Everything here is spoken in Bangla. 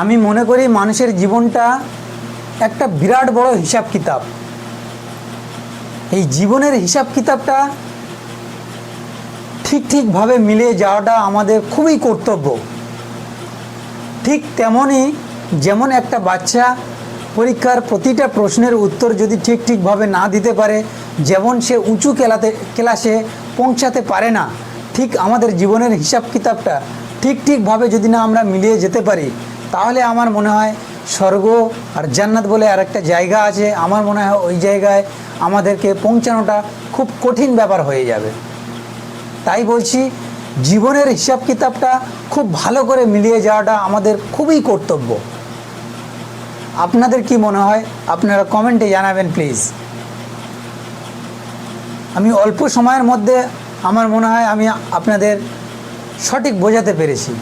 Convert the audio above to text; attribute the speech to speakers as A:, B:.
A: আমি মনে করি মানুষের জীবনটা একটা বিরাট বড় হিসাব কিতাব। এই জীবনের হিসাব কিতাবটা ঠিক ঠিকভাবে মিলে যাওয়াটা আমাদের খুবই কর্তব্য। ঠিক তেমনই যেমন একটা বাচ্চা পরীক্ষার প্রতিটা প্রশ্নের উত্তর যদি ঠিক ঠিকভাবে না দিতে পারে, যেমন সে উঁচু কেলাতে, ক্লাসে পৌঁছাতে পারে না, ঠিক আমাদের জীবনের হিসাব কিতাবটা ঠিক ঠিকভাবে যদি না আমরা মিলিয়ে যেতে পারি তাহলে আমার মনে হয় স্বর্গ আর জান্নাত বলে আর একটা জায়গা আছে। আমার মনে হয় ওই জায়গায় আমাদেরকে পৌঁছানোটা খুব কঠিন ব্যাপার হয়ে যাবে। তাই বলছি, জীবনের হিসাব কিতাবটা খুব ভালো করে মিলিয়ে যাওয়াটা আমাদের খুবই কর্তব্য। আপনাদের কি মনে হয়? আপনারা কমেন্টে জানাবেন প্লিজ। আমি অল্প সময়ের মধ্যে আমার মনে হয় আমি আপনাদের সঠিক বোঝাতে পেরেছি।